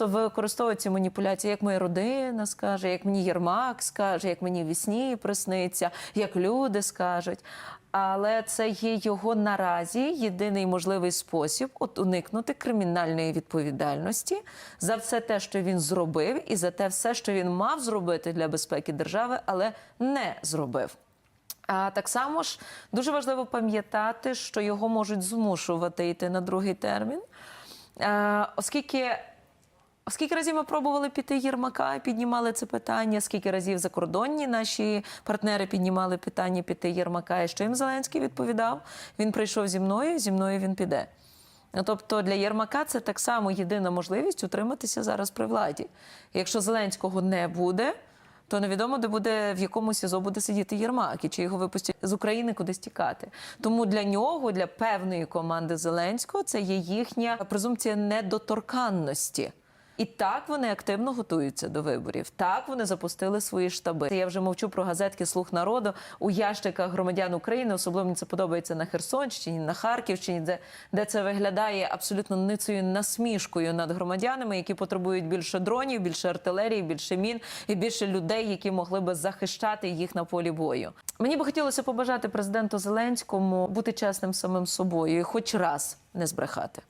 просто використовують ці маніпуляції, як моя родина скаже, як мені Єрмак скаже, як мені вісні присниться, як люди скажуть. Але це є його наразі єдиний можливий спосіб от уникнути кримінальної відповідальності за все те, що він зробив, і за те все, що він мав зробити для безпеки держави, але не зробив. А так само ж дуже важливо пам'ятати, що його можуть змушувати йти на другий термін, оскільки. Скільки разів ми пробували піти Єрмака і піднімали це питання? Скільки разів закордонні наші партнери піднімали питання піти Єрмака? І що їм Зеленський відповідав? Він прийшов зі мною, зі мною він піде. Тобто для Єрмака це так само єдина можливість утриматися зараз при владі. Якщо Зеленського не буде, то невідомо, де буде в якому СІЗО буде сидіти Єрмак і чи його випустять з України кудись тікати. Тому для нього, для певної команди Зеленського, це є їхня презумпція недоторканності. І так вони активно готуються до виборів. Так вони запустили свої штаби. Я вже мовчу про газетки Слух народу у ящиках громадян України. Особливо мені це подобається на Херсонщині, на Харківщині, де, де це виглядає абсолютно ницею насмішкою над громадянами, які потребують більше дронів, більше артилерії, більше мін і більше людей, які могли би захищати їх на полі бою. Мені би хотілося побажати президенту Зеленському бути чесним самим собою і хоч раз не збрехати.